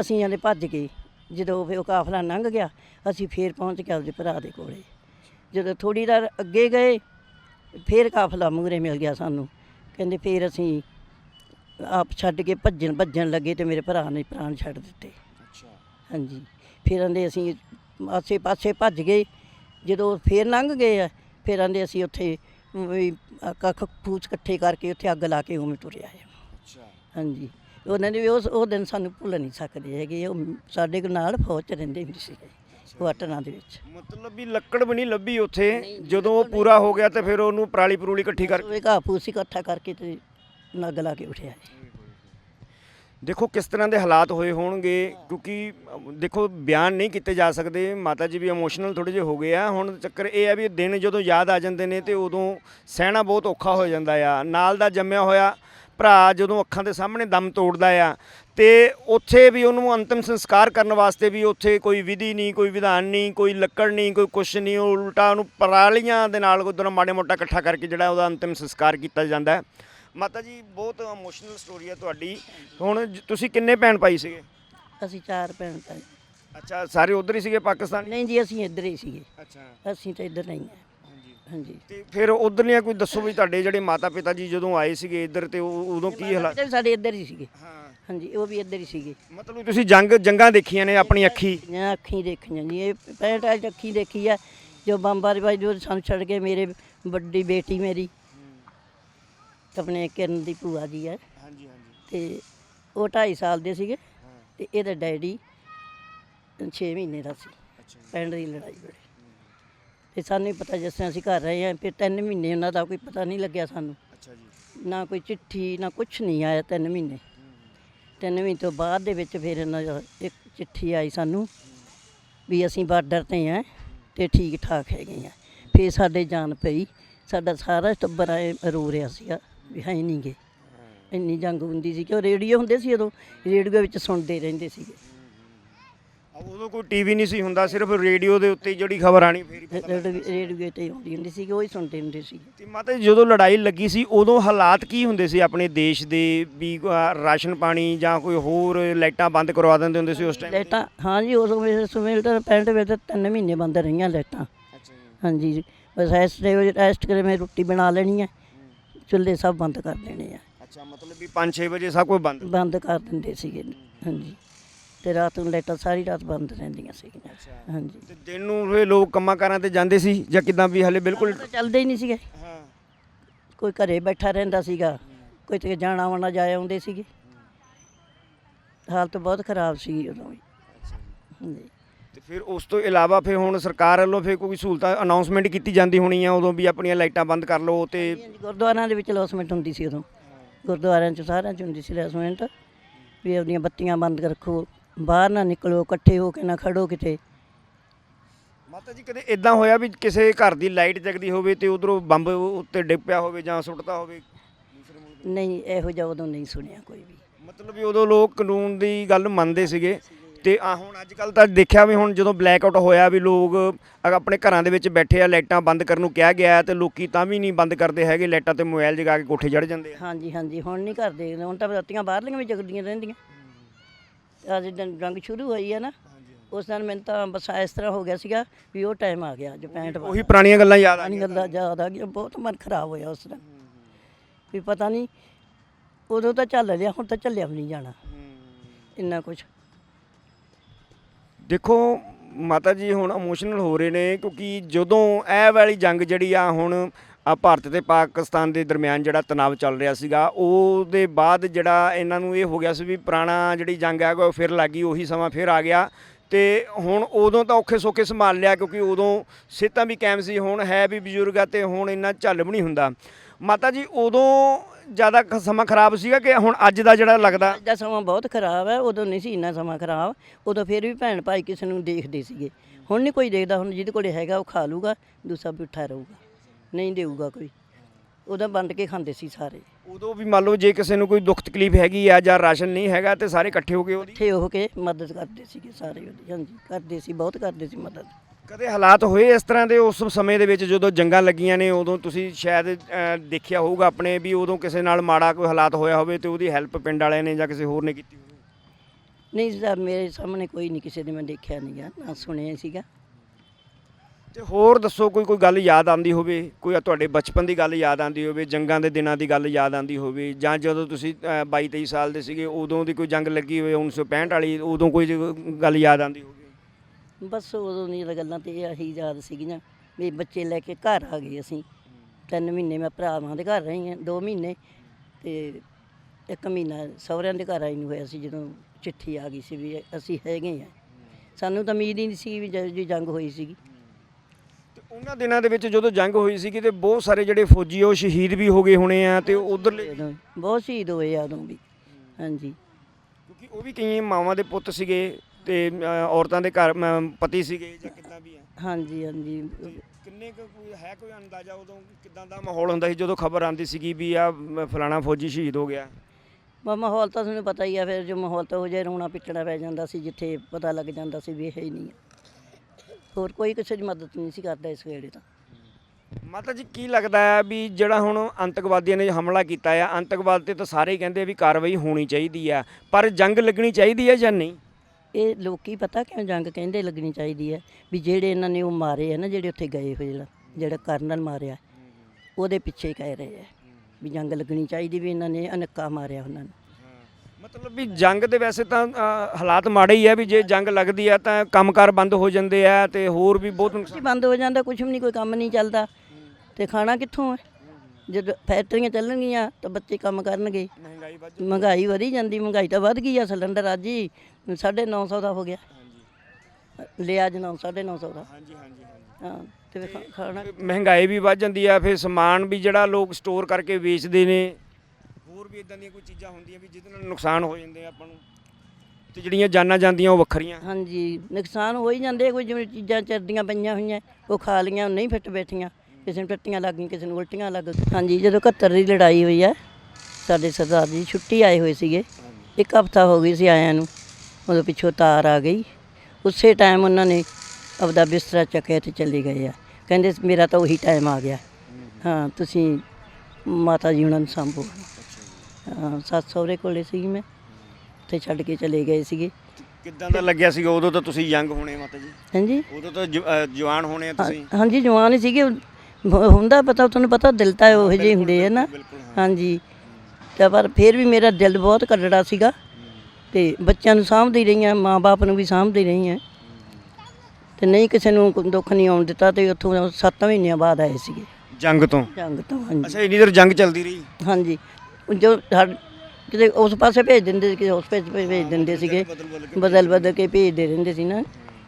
ਅਸੀਂ ਜਾਂਦੇ ਭੱਜ ਗਏ। ਜਦੋਂ ਫਿਰ ਉਹ ਕਾਫਲਾ ਲੰਘ ਗਿਆ, ਅਸੀਂ ਫੇਰ ਪਹੁੰਚ ਕੇ ਉਹਦੇ ਭਰਾ ਦੇ ਕੋਲੇ। ਜਦੋਂ ਥੋੜੀ ਦਰ ਅੱਗੇ ਗਏ, ਫੇਰ ਕਾਫਲਾ ਮੂਹਰੇ ਮਿਲ ਗਿਆ ਸਾਨੂੰ। ਕਹਿੰਦੇ ਫੇਰ ਅਸੀਂ ਆਪ ਛੱਡ ਕੇ ਭੱਜਣ ਭੱਜਣ ਲੱਗੇ ਤੇ ਮੇਰੇ ਭਰਾ ਨੇ ਪ੍ਰਾਣ ਛੱਡ ਦਿੱਤੇ। ਅੱਛਾ। ਹਾਂਜੀ। ਫਿਰ ਆਂਦੇ ਅਸੀਂ ਆਸੇ ਪਾਸੇ ਭੱਜ ਗਏ। ਜਦੋਂ ਫੇਰ ਲੰਘ ਗਏ ਆ ਫਿਰ ਆਂਦੇ ਅਸੀਂ ਉੱਥੇ ਵੀ ਕੱਖ ਫੂਸ ਇਕੱਠੇ ਕਰਕੇ ਉੱਥੇ ਅੱਗ ਲਾ ਕੇ ਉਵੇਂ ਤੁਰਿਆ ਆ। ਅੱਛਾ। ਹਾਂਜੀ। ਉਹਨਾਂ ਨੇ ਵੀ ਉਸ ਉਹ ਦਿਨ ਸਾਨੂੰ ਭੁੱਲ ਨਹੀਂ ਸਕਦੇ ਹੈਗੇ। ਉਹ ਸਾਡੇ ਨਾਲ ਫੌਜ ਚ ਰਹਿੰਦੇ ਵੀ ਸੀਗੇ ਕੁਆਟਰਾਂ ਦੇ ਵਿੱਚ। ਮਤਲਬ ਵੀ ਲੱਕੜ ਵੀ ਨਹੀਂ ਲੱਭੀ ਉੱਥੇ। ਜਦੋਂ ਉਹ ਪੂਰਾ ਹੋ ਗਿਆ ਤੇ ਫਿਰ ਉਹਨੂੰ ਪਰਾਲੀ ਪਰੂਲੀ ਇਕੱਠੀ ਕਰਕੇ। ਘਾਹ ਫੂਸ ਇਕੱਠਾ ਕਰਕੇ ਤੇ ਅੱਗ ਲਾ ਕੇ ਉਠਿਆ ਦੇਖੋ ਕਿਸ ਤਰ੍ਹਾਂ ਦੇ ਹਾਲਾਤ ਹੋਏ ਹੋਣਗੇ, ਕਿਉਂਕਿ, ਦੇਖੋ ਬਿਆਨ ਨਹੀਂ ਕੀਤੇ ਜਾ ਸਕਦੇ, ਮਾਤਾ ਜੀ ਵੀ ਇਮੋਸ਼ਨਲ ਥੋੜੇ ਜਿਹੇ ਹੋ ਗਏ ਆ। ਹੁਣ ਚੱਕਰ ਇਹ ਆ ਵੀ ਦਿਨ ਜਦੋਂ ਯਾਦ ਆ ਜਾਂਦੇ ਨੇ ਤੇ ਉਦੋਂ ਸਹਿਣਾ ਬਹੁਤ ਔਖਾ ਹੋ ਜਾਂਦਾ ਆ। ਨਾਲ ਦਾ ਜੰਮਿਆ ਹੋਇਆ ਭਰਾ ਜਦੋਂ ਅੱਖਾਂ ਦੇ ਸਾਹਮਣੇ ਦਮ ਤੋੜਦਾ ਆ ਤੇ ਉੱਥੇ ਵੀ ਉਹਨੂੰ ਅੰਤਿਮ ਸੰਸਕਾਰ ਕਰਨ ਵਾਸਤੇ ਵੀ ਉੱਥੇ ਕੋਈ ਵਿਧੀ ਨਹੀਂ, ਕੋਈ ਵਿਧਾਨ ਨਹੀਂ, ਕੋਈ ਲੱਕੜ ਨਹੀਂ, ਕੋਈ ਕੁਛ ਨਹੀਂ, ਉਹ ਉਲਟਾ ਉਹਨੂੰ ਪਰਾਲੀਆਂ ਦੇ ਨਾਲ ਉਧਰ ਮਾੜੇ ਮੋਟਾ ਇਕੱਠਾ ਕਰਕੇ ਜਿਹੜਾ ਉਹਦਾ ਅੰਤਿਮ ਸੰਸਕਾਰ ਕੀਤਾ ਜਾਂਦਾ। ਹੈ ਮਾਤਾ ਜੀ ਬਹੁਤ ਇਮੋਸ਼ਨਲ ਸਟੋਰੀ ਹੈ ਤੁਹਾਡੀ। ਹੁਣ ਜ- ਤੁਸੀਂ ਕਿੰਨੇ ਭੈਣ ਭਾਈ ਸੀਗੇ? ਅਸੀਂ ਚਾਰ ਭੈਣ ਭਾਈ। ਅੱਛਾ ਸਾਰੇ ਉਧਰ ਹੀ ਸੀਗੇ ਪਾਕਿਸਤਾਨ? ਨਹੀਂ ਜੀ ਅਸੀਂ ਇੱਧਰ ਹੀ ਸੀਗੇ। ਅੱਛਾ। ਅਸੀਂ ਤਾਂ ਇੱਧਰ ਨਹੀਂ ਹਾਂਜੀ। ਹਾਂਜੀ। ਤੇ ਫਿਰ ਉਧਰਲੀਆਂ ਕੋਈ ਦੱਸੋ ਵੀ ਤੁਹਾਡੇ ਜਿਹੜੇ ਮਾਤਾ ਪਿਤਾ ਜੀ ਜਦੋਂ ਆਏ ਸੀਗੇ ਇੱਧਰ ਤੇ ਉਹ- ਉਦੋਂ ਕੀ ਹਾਲਾਤ ਵੀ ਸਾਡੇ ਇੱਧਰ ਹੀ ਸੀਗੇ। ਹਾਂ। ਹਾਂਜੀ ਉਹ ਵੀ ਇੱਧਰ ਹੀ ਸੀਗੇ। ਮਤਲਬ ਤੁਸੀਂ ਜੰਗ ਜੰਗਾਂ ਦੇਖੀਆਂ ਨੇ ਆਪਣੀ ਅੱਖੀ? ਜਾਂ ਅੱਖੀਂ ਦੇਖੀਆਂ ਜੀ। ਇਹ ਪੈਂਟ ਆ ਅੱਖੀਂ ਦੇਖੀ ਆ ਜੋ ਬੰਬਾਰੀ ਬਾਈ ਜੋ ਸਾਨੂੰ ਛੱਡ ਕੇ ਮੇਰੇ ਵੱਡੀ ਬੇਟੀ ਮੇਰੀ ਆਪਣੇ ਕਿਰਨ ਦੀ ਭੂਆ ਜੀ ਹੈ ਹਾਂਜੀ ਹਾਂਜੀ। ਤੇ ਉਹ 2.5 ਸਾਲ ਦੇ ਸੀਗੇ ਤੇ ਇਹਦਾ ਡੈਡੀ 6 ਮਹੀਨੇ ਦਾ ਸੀ। ਅੱਛਾ ਪਿੰਡ ਦੀ ਲੜਾਈ ਵੇਲੇ। ਤੇ ਸਾਨੂੰ ਹੀ ਪਤਾ ਜਿਸ ਤਰ੍ਹਾਂ ਅਸੀਂ ਘਰ ਰਹੇ ਹਾਂ ਫਿਰ 3 ਮਹੀਨੇ ਉਹਨਾਂ ਦਾ ਕੋਈ ਪਤਾ ਨਹੀਂ ਲੱਗਿਆ ਸਾਨੂੰ। ਅੱਛਾ ਜੀ। ਨਾ ਕੋਈ ਚਿੱਠੀ ਨਾ ਕੁਝ ਨਹੀਂ ਆਇਆ 3 ਮਹੀਨੇ। ਤਿੰਨ ਮਹੀਨੇ ਤੋਂ ਬਾਅਦ ਦੇ ਵਿੱਚ ਫਿਰ ਇਹਨਾਂ ਦਾ ਇੱਕ ਚਿੱਠੀ ਆਈ ਸਾਨੂੰ ਵੀ ਅਸੀਂ ਬਾਰਡਰ ਤੇ ਆ ਤੇ ਠੀਕ ਠਾਕ ਹੈਗੇ ਆ ਫਿਰ ਸਾਡੇ ਜਾਨ ਪਈ। ਸਾਡਾ ਸਾਰਾ ਟੱਬਰ ਐ ਰੋ ਰਿਹਾ ਸੀਗਾ। ਵੀ ਹੈ ਨਹੀਂ ਗੇ। ਇੰਨੀ ਜੰਗ ਹੁੰਦੀ ਸੀ ਕਿ ਉਹ ਰੇਡੀਓ ਹੁੰਦੇ ਸੀ ਉਦੋਂ ਰੇਡੀਓ ਵਿੱਚ ਸੁਣਦੇ ਰਹਿੰਦੇ ਸੀਗੇ। ਉਦੋਂ ਕੋਈ ਟੀਵੀ ਨਹੀਂ ਸੀ ਹੁੰਦਾ ਸਿਰਫ ਰੇਡੀਓ ਦੇ ਉੱਤੇ ਜਿਹੜੀ ਖਬਰ ਆਣੀ ਫੇਰ ਹੀ ਪਤਾ ਰੇਡੀਓ ਰੇਡੀਓ ਤੇ ਆਉਂਦੀ ਹੁੰਦੀ ਸੀ ਉਹ ਹੀ ਸੁਣਦੇ ਹੁੰਦੇ ਸੀ। ਤੇ ਮਾਤਾ ਜੀ ਜਦੋਂ ਲੜਾਈ ਲੱਗੀ ਸੀ ਉਦੋਂ ਹਾਲਾਤ ਕੀ ਹੁੰਦੇ ਸੀ ਆਪਣੇ ਦੇਸ਼ ਦੇ ਵੀ ਅਹ, ਰਾਸ਼ਨ ਪਾਣੀ ਜਾਂ ਕੋਈ ਹੋਰ ਲਾਈਟਾਂ ਬੰਦ ਕਰਵਾ ਦਿੰਦੇ ਹੁੰਦੇ ਸੀ ਉਸ ਟਾਈਮ ਲਾਈਟਾਂ ਹਾਂਜੀ ਉਸ ਵੇਲੇ ਸੁਮੇਲ ਤਾਂ ਪੈਂਟ ਵਿੱਚ ਤਾਂ ਤਿੰਨ ਮਹੀਨੇ ਬੰਦ ਰਹੀਆਂ ਲਾਈਟਾਂ। ਅੱਛਾ ਜੀ। ਹਾਂਜੀ ਬਸ ਇਸ ਦੇ ਰੈਸਟ ਕਰੇ ਮੈਂ ਰੋਟੀ ਬਣਾ ਲੈਣੀ ਹੈ। ਚੁੱਲ੍ਹੇ ਸਭ ਬੰਦ ਕਰ ਦੇਣੇ ਆ। ਅੱਛਾ ਮਤਲਬ ਵੀ 5-6 ਵਜੇ ਸਭ ਕੁਝ ਬੰਦ? ਬੰਦ ਕਰ ਦਿੰਦੇ ਸੀਗੇ। ਹਾਂਜੀ। ਤੇ ਰਾਤ ਨੂੰ ਲਾਈਟਾਂ ਸਾਰੀ ਰਾਤ ਬੰਦ ਰਹਿੰਦੀਆਂ ਸੀਗੀਆਂ। ਹਾਂਜੀ। ਤੇ ਦਿਨ ਨੂੰ ਫਿਰ ਲੋਕ ਕੰਮਾਂ ਕਾਰਾਂ ਤੇ ਜਾਂਦੇ ਸੀ ਜਾਂ ਕਿਦਾਂ ਵੀ ਹਲੇ ਬਿਲਕੁਲ ਤਾਂ ਚੱਲਦੇ ਹੀ ਨਹੀਂ ਸੀਗੇ। ਹਾਂ। ਕੋਈ ਘਰੇ ਬੈਠਾ ਰਹਿੰਦਾ ਸੀਗਾ ਕੋਈ ਤੇ ਜਾਣਾ ਆਉਣਾ ਜਾਏ ਆਉਂਦੇ ਸੀਗੇ। ਹਾਲਤ ਬਹੁਤ ਖਰਾਬ ਸੀ ਉਦੋਂ ਵੀ। ਹਾਂਜੀ। ਤੇ ਫਿਰ ਉਸ ਤੋਂ ਇਲਾਵਾ ਫਿਰ ਹੁਣ ਸਰਕਾਰ ਵੱਲੋਂ ਫਿਰ ਕੋਈ ਸਹੂਲਤਾਂ ਅਨਾਉਂਸਮੈਂਟ ਕੀਤੀ ਜਾਂਦੀ ਹੋਣੀ ਆ ਉਦੋਂ ਵੀ ਆਪਣੀਆਂ ਲਾਈਟਾਂ ਬੰਦ ਕਰ ਲਓ ਤੇ ਗੁਰਦੁਆਰਿਆਂ ਦੇ ਵਿੱਚ ਲੌਸਮੈਂਟ ਹੁੰਦੀ ਸੀ ਉਦੋਂ। ਗੁਰਦੁਆਰਿਆਂ 'ਚ ਸਾਰਿਆਂ 'ਚ ਹੁੰਦੀ ਸੀ ਲੌਸਮੈਂਟ ਵੀ ਆਪਣੀਆਂ ਬੱਤੀਆਂ ਬੰਦ ਰੱਖੋ ਬਾਹਰ ਨਾ ਨਿਕਲੋ ਇਕੱਠੇ ਹੋ ਕੇ ਨਾ ਖੜੋ ਕਿਤੇ। ਮਾਤਾ ਜੀ ਕਦੇ ਇਦਾਂ ਹੋਇਆ ਵੀ ਕਿਸੇ ਘਰ ਦੀ ਲਾਈਟ ਜਗਦੀ ਹੋਵੇ ਤੇ ਉਧਰੋਂ ਬੰਬ ਉੱਤੇ ਡਿੱਗ ਪਿਆ ਹੋਵੇ ਜਾਂ ਸੁੱਟਦਾ ਹੋਵੇ? ਨਹੀਂ ਇਹੋ ਜਿਹਾ ਉਦੋਂ ਨਹੀਂ ਸੁਣਿਆ ਕੋਈ ਵੀ। ਮਤਲਬ ਵੀ ਉਦੋਂ ਲੋਕ ਕਾਨੂੰਨ ਦੀ ਗੱਲ ਮੰਨਦੇ ਸੀਗੇ। ਤੇ ਆ ਹੁਣ ਅੱਜ ਕੱਲ ਤਾਂ ਦੇਖਿਆ ਵੀ ਹੁਣ ਜਦੋਂ ਬਲੈਕ ਆਊਟ ਹੋਇਆ ਵੀ ਲੋਕ ਅਗ- ਆਪਣੇ ਘਰਾਂ ਦੇ ਵਿੱਚ ਬੈਠੇ ਆ ਲਾਈਟਾਂ ਬੰਦ ਕਰਨ ਨੂੰ ਕਿਹਾ ਗਿਆ ਹੈ ਤੇ ਲੋਕੀ ਤਾਂ ਵੀ ਨਹੀਂ ਬੰਦ ਕਰਦੇ ਹੈਗੇ ਲਾਈਟਾਂ ਤੇ ਮੋਬਾਈਲ ਜਗਾ ਕੇ ਕੋਠੇ ਚੜ ਜਾਂਦੇ ਆ। ਹਾਂਜੀ ਹਾਂਜੀ ਹੁਣ ਨਹੀਂ ਕਰਦੇ। ਹੁਣ ਤਾਂ ਬੱਤੀਆਂ ਬਾਹਰਲੀਆਂ ਵੀ ਜਗਦੀਆਂ ਰਹਿੰਦੀਆਂ। ਅੱਜ ਦਿਨ ਜੰਗ ਸ਼ੁਰੂ ਹੋਈ ਹੈ ਨਾ। ਉਸ ਦਿਨ ਮੈਨੂੰ ਤਾਂ ਬਸ ਇਸ ਤਰ੍ਹਾਂ ਹੋ ਗਿਆ ਸੀਗਾ ਵੀ ਉਹ ਟਾਈਮ ਆ ਗਿਆ ਅੱਜ 65 ਉਹੀ ਪੁਰਾਣੀਆਂ ਗੱਲਾਂ ਯਾਦ ਆ ਪਾਣੀ ਗੱਲਾਂ ਯਾਦ ਆ ਗਈਆਂ। ਬਹੁਤ ਮਨ ਖਰਾਬ ਹੋਇਆ ਉਸ ਦਿਨ। ਵੀ ਪਤਾ ਨਹੀਂ ਉਦੋਂ ਤਾਂ ਚੱਲ ਲਿਆ ਹੁਣ ਤਾਂ ਚੱਲਿਆ ਵੀ ਨਹੀਂ ਜਾਣਾ। ਇੰਨਾ ਕੁਝ ਦੇਖੋ, ਮਾਤਾ ਜੀ ਹੁਣ ਇਮੋਸ਼ਨਲ ਹੋ ਰਹੇ ਨੇ ਕਿਉਂਕਿ ਜਦੋਂ ਇਹ ਵਾਲੀ ਜੰਗ ਜਿਹੜੀ ਆ ਹੁਣ ਆ ਭਾਰਤ ਤੇ ਪਾਕਿਸਤਾਨ ਦੇ ਦਰਮਿਆਨ ਜਿਹੜਾ ਤਣਾਅ ਚੱਲ ਰਿਹਾ ਸੀਗਾ, ਉਹਦੇ ਬਾਅਦ ਜਿਹੜਾ ਇਹਨਾਂ ਨੂੰ ਇਹ ਹੋ ਗਿਆ ਸੀ ਵੀ ਪੁਰਾਣਾ ਜਿਹੜੀ ਜੰਗ ਹੈਗਾ ਉਹ ਫਿਰ ਲੱਗੀ ਉਹੀ ਸਮਾਂ ਫਿਰ ਆ ਗਿਆ। ਤੇ ਹੁਣ ਉਦੋਂ ਤਾਂ ਔਖੇ ਸੌਖੇ ਸੰਭਾਲ ਲਿਆ ਕਿਉਂਕਿ ਉਦੋਂ ਸਿਹਤਾਂ ਵੀ ਕਾਇਮ ਸੀ, ਹੁਣ ਹੈ ਵੀ ਬਜ਼ੁਰਗ ਆ ਤੇ ਹੁਣ ਇੰਨਾ ਝੱਲ ਵੀ ਨਹੀਂ ਹੁੰਦਾ। ਮਾਤਾ ਜੀ ਉਦੋਂ ਜ਼ਿਆਦਾ ਖ- ਸਮਾਂ ਖਰਾਬ ਸੀਗਾ ਕਿ ਹੁਣ ਅੱਜ ਦਾ ਜਿਹੜਾ ਲੱਗਦਾ? ਅੱਜ ਦਾ ਸਮਾਂ ਬਹੁਤ ਖਰਾਬ ਹੈ ਉਦੋਂ ਨਹੀਂ ਸੀ ਇੰਨਾ ਸਮਾਂ ਖਰਾਬ। ਉਦੋਂ ਫਿਰ ਵੀ ਭੈਣ ਭਾਈ ਕਿਸੇ ਨੂੰ ਦੇਖਦੇ ਸੀਗੇ। ਹੁਣ ਨਹੀਂ ਕੋਈ ਦੇਖਦਾ ਹੁਣ ਜਿਹਦੇ ਕੋਲੇ ਹੈਗਾ ਉਹ ਖਾ ਲੂਗਾ ਦੂਸਰਾ ਬਿਠਾ ਰਹੂਗਾ। ਨਹੀਂ ਦੇਊਗਾ ਕੋਈ। ਉਹਦਾ ਵੰਡ ਕੇ ਖਾਂਦੇ ਸੀ ਸਾਰੇ। ਉਦੋਂ ਵੀ ਮੰਨ ਲਓ ਜੇ ਕਿਸੇ ਨੂੰ ਕੋਈ ਦੁੱਖ ਤਕਲੀਫ ਹੈਗੀ ਆ ਜਾਂ ਰਾਸ਼ਨ ਨਹੀਂ ਹੈਗਾ ਤੇ ਸਾਰੇ ਇਕੱਠੇ ਹੋ ਕੇ ਉਹਦੀ ਇਕੱਠੇ ਹੋ ਕੇ ਮਦਦ ਕਰਦੇ ਸੀਗੇ ਸਾਰੇ ਉਹਦੀ। ਹਾਂਜੀ ਕਰਦੇ ਸੀ ਬਹੁਤ ਕਰਦੇ ਸੀ ਮਦਦ। ਕਦੇ ਹਾਲਾਤ ਹੋਏ ਇਸ ਤਰ੍ਹਾਂ ਦੇ ਉਸ ਸਮੇਂ ਦੇ ਵਿੱਚ ਜਦੋਂ ਜੰਗਾਂ ਲੱਗੀਆਂ ਨੇ ਉਦੋਂ ਤੁਸੀਂ ਸ਼ਾਇਦ ਅਹ, ਦੇਖਿਆ ਹੋਊਗਾ ਆਪਣੇ ਵੀ ਉਦੋਂ ਕਿਸੇ ਨਾਲ ਮਾੜਾ ਕੋਈ ਹਾਲਾਤ ਹੋਇਆ ਹੋਵੇ ਤੇ ਉਹਦੀ ਹੈਲਪ ਪਿੰਡ ਵਾਲਿਆਂ ਨੇ ਜਾਂ ਕਿਸੇ ਹੋਰ ਨੇ ਕੀਤੀ ਹੋਵੇ? ਨਹੀਂ ਸਰ ਮੇਰੇ ਸਾਹਮਣੇ ਕੋਈ ਨਹੀਂ ਕਿਸੇ ਦੇ ਮੈਂ ਦੇਖਿਆ ਨਹੀਂ ਗਾ ਨਾ ਸੁਣਿਆ ਸੀਗਾ। ਤੇ ਹੋਰ ਦੱਸੋ ਕੋਈ ਕੋਈ ਗੱਲ ਯਾਦ ਆਉਂਦੀ ਹੋਵੇ? ਕੋਈ ਤੁਹਾਡੇ ਬਚਪਨ ਦੀ ਗੱਲ ਯਾਦ ਆਉਂਦੀ ਹੋਵੇ ਜੰਗਾਂ ਦੇ ਦਿਨਾਂ ਦੀ ਗੱਲ ਯਾਦ ਆਉਂਦੀ ਹੋਵੇ ਜਾਂ ਜਦੋਂ ਤੁਸੀਂ 22 23 ਸਾਲ ਦੇ ਸੀਗੇ ਉਦੋਂ ਦੀ ਕੋਈ ਜੰਗ ਲੱਗੀ ਹੋਵੇ 1965 ਵਾਲੀ ਉਦੋਂ ਕੋਈ ਜ- ਗੱਲ ਯਾਦ ਆਉਂਦੀ ਹੋਵੇ? ਬਸ ਉਦੋਂ ਦੀਆਂ ਗੱਲਾਂ ਤੇ ਇਹੀ ਯਾਦ ਸੀਗੀਆਂ ਵੀ ਬੱਚੇ ਲੈ ਕੇ ਘਰ ਆ ਗਏ ਅਸੀਂ। ਤਿੰਨ ਮਹੀਨੇ ਮੈਂ ਭਰਾਵਾਂ ਦੇ ਘਰ ਰਹੀ ਹਾਂ ਦੋ ਮਹੀਨੇ ਤੇ ਇੱਕ ਮਹੀਨਾ ਸਹੁਰਿਆਂ ਦੇ ਘਰ ਆਈ ਨੂੰ ਹੋਇਆ ਸੀ ਜਦੋਂ ਚਿੱਠੀ ਆ ਗਈ ਸੀ ਵੀ ਅਸੀਂ ਹੈਗੇ ਆ ਸਾਨੂੰ ਤਾਂ ਉਮੀਦ ਹੀ ਨਹੀਂ ਸੀ ਵੀ ਜਦੋਂ ਜੀ ਜੰਗ ਹੋਈ ਸੀਗੀ। ਤੇ ਉਹਨਾਂ ਦਿਨਾਂ ਦੇ ਵਿੱਚ ਜਦੋਂ ਜੰਗ ਹੋਈ ਸੀਗੀ ਤੇ ਬਹੁਤ ਸਾਰੇ ਜਿਹੜੇ ਫੌਜੀ ਉਹ ਸ਼ਹੀਦ ਵੀ ਹੋ ਗਏ ਹੋਣੇ ਆ ਤੇ ਉਧਰਲੇ ਉਦੋਂ ਬਹੁਤ ਸ਼ਹੀਦ ਹੋਏ ਆ ਉਦੋਂ ਵੀ। ਹਾਂਜੀ। ਕਿਉਂਕਿ ਉਹ ਵੀ ਕਈ ਮਾਵਾਂ ਦੇ ਪੁੱਤ ਸੀਗੇ ਤੇ ਅ, ਔਰਤਾਂ ਦੇ ਘਰ ਮ, ਪਤੀ ਸੀਗੇ ਜਾਂ ਕਿੱਦਾਂ ਵੀ ਆ? ਹਾਂਜੀ ਹਾਂਜੀ। ਤੇ ਕਿੰਨੇ ਕੁ ਕੋਈ ਹੈ ਕੋਈ ਅੰਦਾਜ਼ਾ ਉਦੋਂ ਕਿਦਾਂ ਦਾ ਮਾਹੌਲ ਹੁੰਦਾ ਸੀ ਜਦੋਂ ਖਬਰ ਆਉਂਦੀ ਸੀਗੀ ਵੀ ਆ ਫਲਾਣਾ ਫੌਜੀ ਸ਼ਹੀਦ ਹੋ ਗਿਆ? ਮ- ਮਾਹੌਲ ਤਾਂ ਤੁਹਾਨੂੰ ਪਤਾ ਹੀ ਆ ਫਿਰ ਜੋ ਮਾਹੌਲ ਤਾਂ ਉਹ ਜਿਹਾ ਰੋਣਾ ਪਿੱਟਣਾ ਪੈ ਜਾਂਦਾ ਸੀ ਜਿੱਥੇ ਪਤਾ ਲੱਗ ਜਾਂਦਾ ਸੀ ਵੀ ਇਹ ਹੀ ਨਹੀਂ ਆ। ਹੋਰ ਕੋਈ ਕਿਸੇ ਦੀ ਮਦਦ ਨਹੀਂ ਸੀ ਕਰਦਾ ਇਸ ਵੇਲੇ ਤਾਂ। ਮਾਤਾ ਜੀ ਕੀ ਲੱਗਦਾ ਹੈ ਵੀ ਜਿਹੜਾ ਹੁਣ ਅੰਤਕਵਾਦੀਆਂ ਨੇ ਹਮਲਾ ਕੀਤਾ ਆ ਅੰਤਕਵਾਦ ਤੇ ਤਾਂ ਸਾਰੇ ਹੀ ਕਹਿੰਦੇ ਆ ਵੀ ਕਾਰਵਾਈ ਹੋਣੀ ਚਾਹੀਦੀ ਆ ਪਰ ਜੰਗ ਲੱਗਣੀ ਚਾਹੀਦੀ ਹੈ ਜਾਂ ਨਹੀਂ? ਇਹ ਲੋਕੀ ਪਤਾ ਕਿਉਂ ਜੰਗ ਕਹਿੰਦੇ ਲੱਗਣੀ ਚਾਹੀਦੀ ਹੈ? ਵੀ ਜਿਹੜੇ ਇਹਨਾਂ ਨੇ ਉਹ ਮਾਰੇ ਆ ਨਾ ਜਿਹੜੇ ਉੱਥੇ ਗਏ ਹੋਏ ਲਾ ਜਿਹੜਾ ਕਰਨਲ ਮਾਰਿਆ ਉਹਦੇ ਪਿੱਛੇ ਹੀ ਕਹਿ ਰਹੇ ਆ ਵੀ ਜੰਗ ਲੱਗਣੀ ਚਾਹੀਦੀ ਵੀ ਇਹਨਾਂ ਨੇ ਅਨੱਕਾ ਮਾਰਿਆ ਉਹਨਾਂ ਨੂੰ। ਮਤਲਬ ਵੀ ਜੰਗ ਦੇ ਵੈਸੇ ਤਾਂ ਅ, ਹਾਲਾਤ ਮਾੜੇ ਹੀ ਆ ਵੀ ਜੇ ਜੰਗ ਲੱਗਦੀ ਆ ਤਾਂ ਕੰਮਕਾਰ ਬੰਦ ਹੋ ਜਾਂਦੇ ਆ ਤੇ ਹੋਰ ਵੀ ਬਹੁਤ ਬੰਦ ਹੋ ਜਾਂਦਾ ਕੁਝ ਵੀ ਨਹੀਂ ਕੋਈ ਕੰਮ ਨਹੀਂ ਚੱਲਦਾ। ਤੇ ਖਾਣਾ ਕਿੱਥੋਂ ਹੈ ਜਦੋਂ ਫੈਕਟਰੀਆਂ ਚੱਲਣਗੀਆਂ ਤਾਂ ਬੱਚੇ ਕੰਮ ਕਰਨਗੇ। ਮਹਿੰਗਾਈ ਵੱਧ ਮਹਿੰਗਾਈ ਵਧੀ ਜਾਂਦੀ ਮਹਿੰਗਾਈ ਤਾਂ ਵੱਧ ਗਈ ਆ ਸਿਲੰਡਰ ਅੱਜ ਹੀ 950 ਦਾ ਹੋ ਗਿਆ। ਲਿਆ ਅੱਜ 9 950 ਦਾ। ਹਾਂਜੀ ਹਾਂਜੀ ਹਾਂ ਤੇ ਖਾਣਾ ਮਹਿੰਗਾਈ ਵੀ ਵੱਧ ਜਾਂਦੀ ਆ ਫਿਰ ਸਮਾਨ ਵੀ ਜਿਹੜਾ ਲੋਕ ਸਟੋਰ ਕਰਕੇ ਵੇਚਦੇ ਨੇ ਹੋਰ ਵੀ ਇਦਾਂ ਦੀਆਂ ਕੋਈ ਚੀਜ਼ਾਂ ਹੁੰਦੀਆਂ ਵੀ ਜਿਹਦੇ ਨਾਲ ਨੁਕਸਾਨ ਹੋ ਜਾਂਦੇ ਆ ਆਪਾਂ ਨੂੰ। ਤੇ ਜਿਹੜੀਆਂ ਜਾਨਾਂ ਜਾਂਦੀਆਂ ਉਹ ਵੱਖਰੀਆਂ। ਹਾਂਜੀ ਨੁਕਸਾਨ ਹੋ ਹੀ ਜਾਂਦੇ ਕੋਈ ਜਿਵੇਂ ਚੀਜ਼ਾਂ ਚਰਦੀਆਂ ਪਈਆਂ ਹੋਈਆਂ ਉਹ ਖਾ ਲੀਆਂ ਨਹੀਂ ਫਿੱਟ ਬੈਠੀਆਂ। ਕਿਸੇ ਨੂੰ ਟੱਟੀਆਂ ਲੱਗ ਗਈਆਂ ਕਿਸੇ ਨੂੰ ਉਲਟੀਆਂ ਲੱਗ ਗਈਆਂ। ਹਾਂਜੀ ਜਦੋਂ 71 ਦੀ ਲੜਾਈ ਹੋਈ ਹੈ ਸਾਡੇ ਸਰਦਾਰ ਜੀ ਛੁੱਟੀ ਆਏ ਹੋਏ ਸੀਗੇ। ਇੱਕ ਹਫਤਾ ਹੋ ਗਈ ਸੀ ਆਇਆਂ ਨੂੰ ਉਦੋਂ ਪਿੱਛੋਂ ਤਾਰ ਆ ਗਈ। ਉਸੇ ਟਾਈਮ ਉਹਨਾਂ ਨੇ ਆਪਦਾ ਬਿਸਤਰਾ ਚੱਕਿਆ ਤੇ ਚਲੇ ਗਏ ਆ। ਕਹਿੰਦੇ ਮੇਰਾ ਤਾਂ ਉਹੀ ਟਾਈਮ ਆ ਗਿਆ। ਹਾਂ। ਤੁਸੀਂ ਮਾਤਾ ਜੀ ਉਹਨਾਂ ਨੂੰ ਸੰਭੋ। ਹਾਂ ਸੱਸ ਸਹੁਰੇ ਕੋਲੇ ਸੀ ਮੈਂ ਉੱਥੇ ਛੱਡ ਕੇ ਚਲੇ ਗਏ ਸੀਗੇ। ਕਿੱਦਾਂ ਦਾ ਲੱਗਿਆ ਸੀਗਾ? ਉਦੋਂ ਤਾਂ ਤੁਸੀਂ ਯੰਗ ਹੋਣੇ ਮਾਤਾ ਜੀ। ਹਾਂਜੀ। ਉਦੋਂ ਤਾਂ ਜਵਾਨ ਹੋਣੇ ਆ ਤੁਸੀਂ। ਹਾਂਜੀ ਜਵਾਨ ਹੀ ਸੀਗੇ। ਹੁੰਦਾ ਪਤਾ ਤੁਹਾਨੂੰ ਪਤਾ ਦਿਲ ਤਾਂ ਉਹੋ ਜਿਹੇ ਹੁੰਦੇ ਆ ਨਾ। ਹਾਂਜੀ। ਤਾਂ ਪਰ ਫਿਰ ਵੀ ਮੇਰਾ ਦਿਲ ਬਹੁਤ ਕੱਟੜਾ ਸੀਗਾ। ਤੇ ਬੱਚਿਆਂ ਨੂੰ ਸਾਂਭਦੀ ਰਹੀ ਹਾਂ ਮਾਂ-ਬਾਪ ਨੂੰ ਵੀ ਸਾਂਭਦੀ ਰਹੀ ਹਾਂ ਤੇ ਨਹੀਂ ਕਿਸੇ ਨੂੰ ਕੋਈ ਦੁੱਖ ਨਹੀਂ ਆਉਣ ਦਿੱਤਾ ਤੇ ਉੱਥੋਂ 7 ਮਹੀਨਿਆਂ ਬਾਅਦ ਆਏ ਸੀਗੇ। ਜੰਗ ਤੋਂ? ਜੰਗ ਤੋਂ ਹਾਂਜੀ। ਅੱਛਾ ਇੰਨੀ ਦੇਰ ਜੰਗ ਚੱਲਦੀ ਰਹੀ? ਹਾਂਜੀ। ਜੋ ਸਾਡ- ਕਿਤੇ ਉਸ ਪਾਸੇ ਭੇਜ ਦਿੰਦੇ ਸੀ ਕਿਤੇ ਉਸ ਪਾਸੇ ਭੇਜ ਦਿੰਦੇ ਸੀਗੇ। ਬਦਲ ਬਦਲ ਕੇ ਭੇਜਦੇ ਰਹਿੰਦੇ ਸੀ ਨਾ।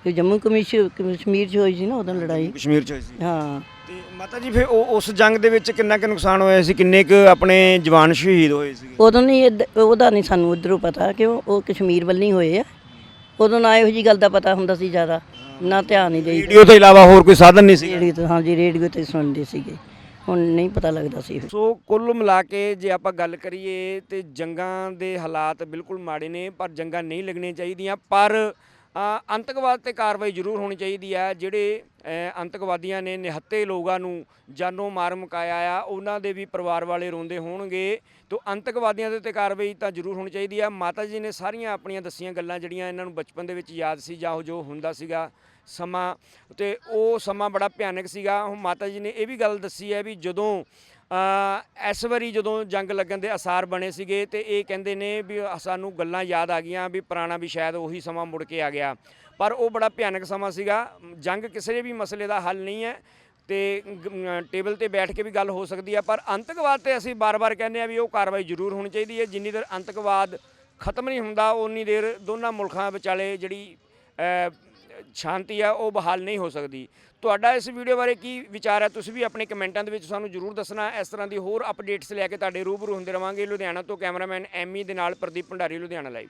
ਕਿ ਜੰਮੂ ਕਮਿਸ਼ਨ ਕਸ਼ਮੀਰ 'ਚ ਹੋਈ ਸੀ ਨਾ ਉਦੋਂ ਲੜਾਈ। ਕਸ਼ਮੀਰ ਚ ਹੋਈ ਸੀ। ਹਾਂ। ਤੇ ਮਾਤਾ ਜੀ ਫਿਰ ਉਹ ਉਸ ਜੰਗ ਦੇ ਵਿੱਚ ਕਿੰਨਾ ਕੁ ਨੁਕਸਾਨ ਹੋਇਆ ਸੀ? ਕਿੰਨੇ ਕੁ ਆਪਣੇ ਜਵਾਨ ਸ਼ਹੀਦ ਹੋਏ ਸੀ ਉਦੋਂ ਨਹੀਂ ਇੱਧ- ਉਹਦਾ ਨਹੀਂ ਸਾਨੂੰ ਉਧਰੋਂ ਪਤਾ ਕਿਉਂ? ਉਹ ਕਸ਼ਮੀਰ ਵੱਲ ਨਹੀਂ ਹੋਏ ਆ। ਉਦੋਂ ਨਾ ਇਹੋ ਜੀ ਗੱਲ ਦਾ ਪਤਾ ਹੁੰਦਾ ਸੀ ਜ਼ਿਆਦਾ ਨਾ ਧਿਆਨ ਨਹੀਂ ਦੇਈ ਰੇਡੀਓ ਤੋਂ ਇਲਾਵਾ ਹੋਰ ਕੋਈ ਸਾਧਨ ਨਹੀਂ ਸੀ ਰੇਡੀਓ ਤੇ ਹਾਂਜੀ ਰੇਡੀਓ ਤੇ ਸੁਣਦੇ ਸੀਗੇ। ਹੁਣ ਨਹੀਂ ਪਤਾ ਲੱਗਦਾ ਸੀ। ਸੋ ਕੁੱਲ ਮਿਲਾ ਕੇ ਜੇ ਆਪਾਂ ਗੱਲ ਕਰੀਏ ਤੇ ਜੰਗਾਂ ਦੇ ਹਾਲਾਤ ਬਿਲਕੁਲ ਮਾੜੇ ਨੇ ਪਰ ਜੰਗਾਂ ਨਹੀਂ ਲੱਗਣੀਆਂ ਚਾਹੀਦੀਆਂ ਪਰ ਅੰਤਕਵਾਦ ਤੇ ਕਾਰਵਾਈ ਜ਼ਰੂਰ ਹੋਣੀ ਚਾਹੀਦੀ ਹੈ। ਜਿਹੜੇ ਅ, ਅੰਤਕਵਾਦੀਆਂ ਨੇ ਨਿਹੱਤੇ ਲੋਕਾਂ ਨੂੰ ਜਾਨੋਂ ਮਾਰ ਮੁਕਾਇਆ ਆ ਉਹਨਾਂ ਦੇ ਵੀ ਪਰਿਵਾਰ ਵਾਲੇ ਰੋਂਦੇ ਹੋਣਗੇ। ਤੋਂ ਅੰਤਕਵਾਦੀਆਂ ਦੇ ਉੱਤੇ ਕਾਰਵਾਈ ਤਾਂ ਜ਼ਰੂਰ ਹੋਣੀ ਚਾਹੀਦੀ ਹੈ। ਮਾਤਾ ਜੀ ਨੇ ਸਾਰੀਆਂ ਆਪਣੀਆਂ ਦੱਸੀਆਂ ਗੱਲਾਂ ਜਿਹੜੀਆਂ ਇਹਨਾਂ ਨੂੰ ਬਚਪਨ ਦੇ ਵਿੱਚ ਯਾਦ ਸੀ ਜਾਂ ਉਹ ਜੋ ਹੁੰਦਾ ਸੀਗਾ ਸਮਾਂ ਤੇ ਉਹ ਸਮਾਂ ਬੜਾ ਭਿਆਨਕ ਸੀਗਾ। ਹੁਣ ਮਾਤਾ ਜੀ ਨੇ ਇਹ ਵੀ ਗੱਲ ਦੱਸੀ ਹੈ ਵੀ ਜਦੋਂ ਇਸ ਵਾਰੀ ਜਦੋਂ ਜੰਗ ਲੱਗਣ ਦੇ ਅਸਾਰ ਬਣੇ ਸੀਗੇ ਤੇ ਇਹ ਕਹਿੰਦੇ ਨੇ ਵੀ ਸਾਨੂੰ ਗੱਲਾਂ ਯਾਦ ਆ ਗਈਆਂ ਵੀ ਪੁਰਾਣਾ ਵੀ ਸ਼ਾਇਦ ਉਹੀ ਸਮਾਂ ਮੁੜ ਕੇ ਆ ਗਿਆ। ਪਰ ਉਹ ਬੜਾ ਭਿਆਨਕ ਸਮਾਂ ਸੀਗਾ। ਜੰਗ ਕਿਸੇ ਵੀ ਮਸਲੇ ਦਾ ਹੱਲ ਨਹੀਂ ਹੈ ਤੇ ਟੇਬਲ ਤੇ ਬੈਠ ਕੇ ਵੀ ਗੱਲ ਹੋ ਸਕਦੀ ਹੈ। ਪਰ ਅੰਤਕਵਾਦ ਤੇ ਅਸੀਂ ਬਾਰ-ਬਾਰ ਕਹਿੰਦੇ ਆ ਵੀ ਉਹ ਕਾਰਵਾਈ ਜ਼ਰੂਰ ਹੋਣੀ ਚਾਹੀਦੀ ਹੈ। ਜਿੰਨੀ ਦੇਰ ਅੰਤਕਵਾਦ ਖਤਮ ਨਹੀਂ ਹੁੰਦਾ ਉਨੀ ਦੇਰ ਦੋਨਾਂ ਮੁਲਕਾਂ ਵਿਚਾਲੇ ਜਿਹੜੀ ਸ਼ਾਂਤੀ ਆ, ਉਹ ਬਹਾਲ ਨਹੀਂ ਹੋ ਸਕਦੀ। ਤੁਹਾਡਾ ਇਸ ਵੀਡੀਓ ਬਾਰੇ ਕੀ ਵਿਚਾਰ ਹੈ ਤੁਸੀਂ ਵੀ ਆਪਣੇ ਕਮੈਂਟਾਂ ਦੇ ਵਿੱਚ ਸਾਨੂੰ ਜਰੂਰ ਦੱਸਣਾ। ਇਸ ਤਰ੍ਹਾਂ ਦੀ ਹੋਰ ਅਪਡੇਟਸ ਲੈ ਕੇ ਤੁਹਾਡੇ ਰੂਬਰੂ ਹੁੰਦੇ ਰਵਾਂਗੇ ਲੁਧਿਆਣਾ ਤੋਂ ਕੈਮਰਾਮੈਨ ਐਮੀ ਦੇ ਨਾਲ ਪ੍ਰਦੀਪ ਭੰਡਾਰੀ, ਲੁਧਿਆਣਾ ਲਾਈਵ।